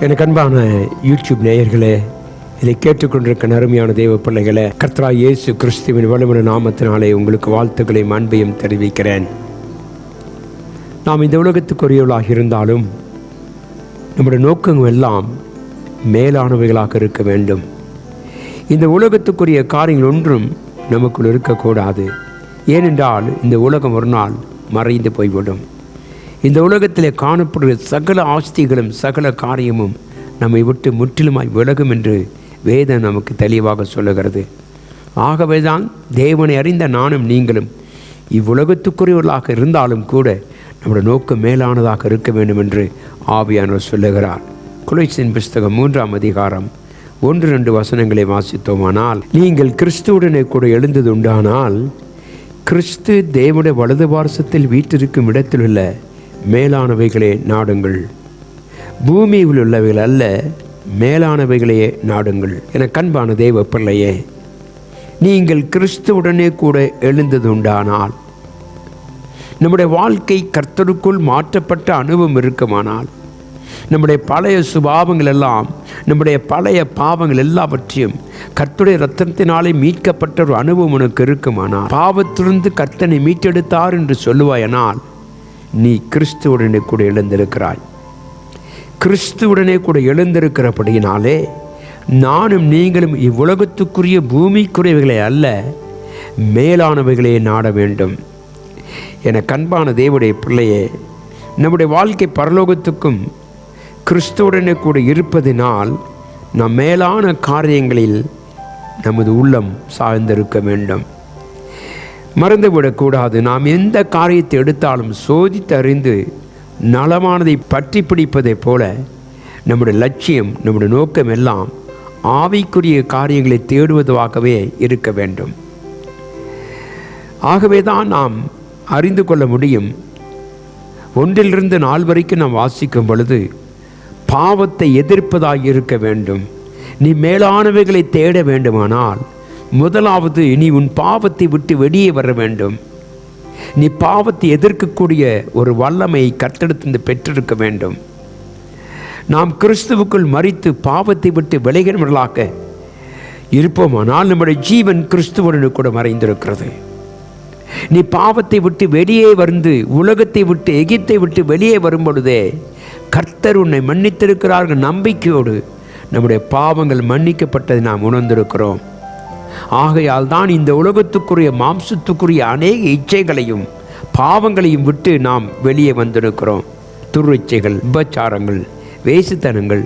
எனக்கு அன்பான யூடியூப் நேயர்களே இதை கேட்டுக்கொண்டிருக்க அருமையான தேவ பிள்ளைகளை கர்த்தரா இயேசு கிறிஸ்துவின் வலுமன நாமத்தினாலே உங்களுக்கு வாழ்த்துக்களையும் அன்பையும் தெரிவிக்கிறேன். நாம் இந்த உலகத்துக்குரியவர்களாக இருந்தாலும் நம்முடைய நோக்கங்கள் எல்லாம் மேலானவைகளாக இருக்க வேண்டும். இந்த உலகத்துக்குரிய காரியங்கள் ஒன்றும் நமக்குள் இருக்கக்கூடாது. ஏனென்றால் இந்த உலகம் ஒரு நாள் மறைந்து போய்விடும். இந்த உலகத்திலே காணப்படுகிற சகல ஆஸ்திகளும் சகல காரியமும் நம்மை விட்டு முற்றிலுமாய் விலகும் என்று வேதம் நமக்கு தெளிவாக சொல்லுகிறது. ஆகவேதான் தேவனை அறிந்த நானும் நீங்களும் இவ்வுலகத்துக்குரியவர்களாக இருந்தாலும் கூட நம்முடைய நோக்கம் மேலானதாக இருக்க வேண்டும் என்று ஆவியானவர் சொல்லுகிறார். குலைசின் புஸ்தகம் மூன்றாம் அதிகாரம் ஒன்று ரெண்டு வசனங்களை வாசித்தோமானால் நீங்கள் கிறிஸ்துவுடனே கூட எழுந்தது உண்டானால் கிறிஸ்து தேவனுடைய வலது பாரசத்தில் இடத்தில் இடத்திலுள்ள மேலானவைகளே நாடுங்கள். பூமியில் உள்ளவைகள் அல்ல மேலானவைகளையே நாடுங்கள் என கண்பான தேவ பிள்ளையே. நீங்கள் கிறிஸ்துவுடனே கூட எழுந்தது உண்டானால் நம்முடைய வாழ்க்கை கர்த்தருக்குள் மாற்றப்பட்ட அனுபவம் இருக்குமானால் நம்முடைய பழைய சுபாவங்கள் எல்லாம் நம்முடைய பழைய பாவங்கள் எல்லாவற்றையும் கர்த்துடைய ரத்தத்தினாலே மீட்கப்பட்ட ஒரு அனுபவம் உனக்கு இருக்குமானால் பாவத்திலிருந்து கர்த்தனை மீட்டெடுத்தார் என்று சொல்லுவாயனால் நீ கிறிஸ்துவுடனே கூட எழுந்திருக்கிறாய். கிறிஸ்துவுடனே கூட எழுந்திருக்கிறபடியினாலே நானும் நீங்களும் இவ்வுலகத்துக்குரிய பூமிக்குரியவைகளை அல்ல மேலானவைகளே நாட வேண்டும். என கண்பான தேவடைய பிள்ளையே நம்முடைய வாழ்க்கை பரலோகத்துக்கும் கிறிஸ்துவுடனே கூட இருப்பதினால் நாம் மேலான காரியங்களில் நமது உள்ளம் சார்ந்திருக்க வேண்டும். மறந்துவிடக்கூடாது. நாம் எந்த காரியத்தை எடுத்தாலும் சோதித்து அறிந்து நலமானதை பற்றி பிடிப்பதைப் போல நம்முடைய லட்சியம் நம்முடைய நோக்கம் எல்லாம் ஆவிக்குரிய காரியங்களை தேடுவதாகவே இருக்க வேண்டும். ஆகவே தான் நாம் அறிந்து கொள்ள முடியும். ஒன்றிலிருந்து நாள் வரைக்கும் நாம் வாசிக்கும் பொழுது பாவத்தை எதிர்ப்பதாக இருக்க வேண்டும். நீ மேலானவைகளை தேட வேண்டுமானால் முதலாவது நீ உன் பாவத்தை விட்டு வெளியே வர வேண்டும். நீ பாவத்தை எதிர்க்கக்கூடிய ஒரு வல்லமை கத்தெடுத்து பெற்றிருக்க வேண்டும். நாம் கிறிஸ்துவுக்குள் மறித்து பாவத்தை விட்டு விளைகிறவர்களாக இருப்போமானால் நம்முடைய ஜீவன் கிறிஸ்துவனு கூட மறைந்திருக்கிறது. நீ பாவத்தை விட்டு வெளியே வந்து உலகத்தை விட்டு எகித்தை விட்டு வெளியே வரும் பொழுதே கர்த்தர் உன்னை மன்னித்திருக்கிறார்கள் நம்பிக்கையோடு நம்முடைய பாவங்கள் மன்னிக்கப்பட்டதை நாம் உணர்ந்திருக்கிறோம். ஆகையால் தான் இந்த உலகத்துக்குரிய மாம்சத்துக்குரிய அநேக இச்சைகளையும் பாவங்களையும் விட்டு நாம் வெளியே வந்திருக்கிறோம். துருச்சைகள் உபச்சாரங்கள் வேசுத்தனங்கள்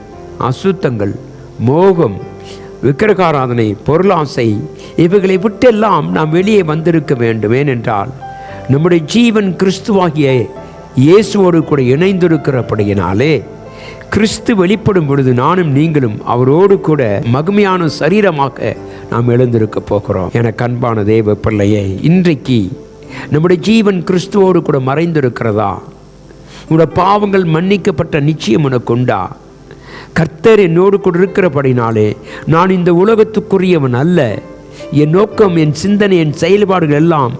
அசுத்தங்கள் மோகம் விக்கிரகாராதனை பொருளாசை இவைகளை விட்டெல்லாம் நாம் வெளியே வந்திருக்க வேண்டும். ஏனென்றால் நம்முடைய ஜீவன் கிறிஸ்துவாகிய இயேசுவோடு கூட இணைந்திருக்கிறபடியினாலே கிறிஸ்து வெளிப்படும் பொழுது நானும் நீங்களும் அவரோடு கூட மகிமையான சரீரமாக நாம் எழுந்திருக்க போகிறோம். என கண்பான தேவ பிள்ளையே இன்றைக்கு நம்முடைய ஜீவன் கிறிஸ்துவோடு கூட மறைந்திருக்கிறதா? உன்னோட பாவங்கள் மன்னிக்கப்பட்ட நிச்சயம் உனக்கு உண்டா? கர்த்தர் என்னோடு கூட இருக்கிறபடினாலே நான் இந்த உலகத்துக்குரியவன் அல்ல. என் நோக்கம் என் சிந்தனை என் செயல்பாடுகள் எல்லாம்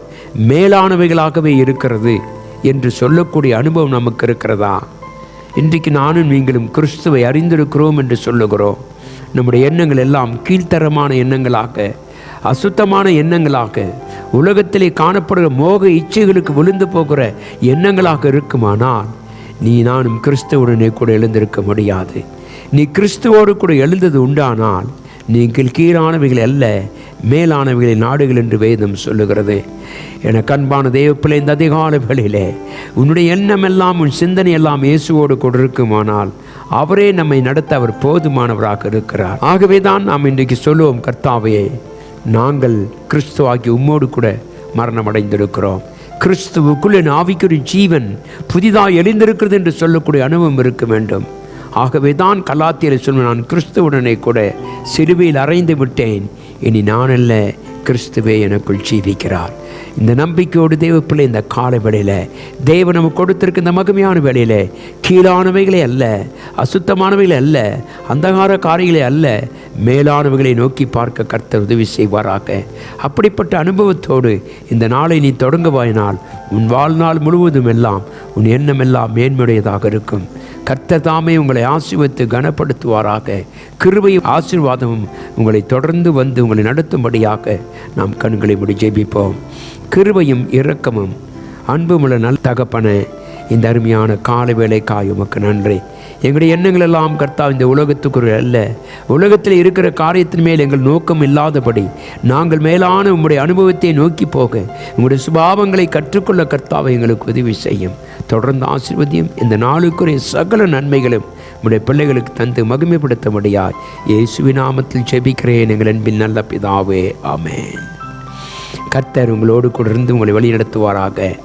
மேலானவைகளாகவே இருக்கிறது என்று சொல்லக்கூடிய அனுபவம் நமக்கு இருக்கிறதா? இன்றைக்கு நானும் நீங்களும் கிறிஸ்துவை அறிந்திருக்கிறோம் என்று சொல்லுகிறோம். நம்முடைய எண்ணங்கள் எல்லாம் கீழ்த்தரமான எண்ணங்களாக அசுத்தமான எண்ணங்களாக உலகத்திலே காணப்படுகிற மோக இச்சைகளுக்கு விழுந்து போகிற எண்ணங்களாக இருக்குமானால் நீ நானும் கிறிஸ்துவுடனே கூட எழுந்திருக்க முடியாது. நீ கிறிஸ்துவோடு கூட எழுந்தது உண்டானால் நீங்கள் கீழானவைகள் அல்ல மேலானவைகளை நாடுகள் என்று வேதம் சொல்லுகிறது. என கண்பான தேவப்பிள்ளை இந்த அதிகாலங்களிலே உன்னுடைய எண்ணம் எல்லாம் உன் சிந்தனை எல்லாம் இயேசுவோடு கூட அவரே நம்மை நடத்த அவர் போதுமானவராக இருக்கிறார். ஆகவே தான் நாம் இன்றைக்கு சொல்லுவோம் கர்த்தாவே நாங்கள் கிறிஸ்துவாகி உம்மோடு கூட மரணம் அடைந்திருக்கிறோம் கிறிஸ்துவுக்குள் என் ஆவிக்குரிய ஜீவன் புதிதாக எழுந்திருக்கிறது என்று சொல்லக்கூடிய அனுபவம் இருக்க வேண்டும். ஆகவே தான் கலாத்தியரை சொல்ல நான் கிறிஸ்துவுடனே கூட சிறுவையில் அறைந்து விட்டேன். இனி நான் அல்ல கிறிஸ்துவே எனக்குள் ஜீவிக்கிறார். இந்த நம்பிக்கையோடு தேவப்பிள்ளை இந்த கால வேளையில் தேவ நமக்கு கொடுத்துருக்கு இந்த மகிமையான வேலையில் கீழானவைகளை அல்ல அசுத்தமானவைகளை அல்ல அந்தகார காரியங்களை அல்ல மேலானவைகளை நோக்கி பார்க்க கர்த்தர் உதவி செய்வாராக. அப்படிப்பட்ட அனுபவத்தோடு இந்த நாளை நீ தொடங்குவாயினால் உன் வாழ்நாள் முழுவதும் எல்லாம் உன் எண்ணம் எல்லாம் மேன்மையுடையதாக இருக்கும். கர்த்தர் தாமே உங்களை ஆசீர்வதித்து கனப்படுத்துவாராக. கிருபையும் ஆசீர்வாதமும் உங்களை தொடர்ந்து வந்து உங்களை நடத்தும்படியாக நாம் கண்களை முடி ஜெபிப்போம். கிருபையும் இரக்கமும் அன்புமுள்ள நல் தகப்பன இந்த அருமையான காலை வேலைக்காய் உமக்கு நன்றி. எங்களுடைய எண்ணங்கள் எல்லாம் கர்த்தா இந்த உலகத்துக்குரிய அல்ல. உலகத்தில் இருக்கிற காரியத்தின் மேல் எங்கள் நோக்கம் இல்லாதபடி நாங்கள் மேலான உங்களுடைய அனுபவத்தை நோக்கி போக உங்களுடைய சுபாவங்களை கற்றுக்கொள்ள கர்த்தாவை எங்களுக்கு உதவி செய்யும். தொடர்ந்து ஆசிர்வதியும். இந்த நாளுக்குரிய சகல நன்மைகளும் உங்களுடைய பிள்ளைகளுக்கு தந்து மகிமைப்படுத்தும்படியாய் இயேசுவி நாமத்தில் ஜெபிக்கிறேன் எங்கள் அன்பின் நல்ல பிதாவே. ஆமேன். கர்த்தர் உங்களோடு கூட இருந்து உங்களை வழி நடத்துவாராக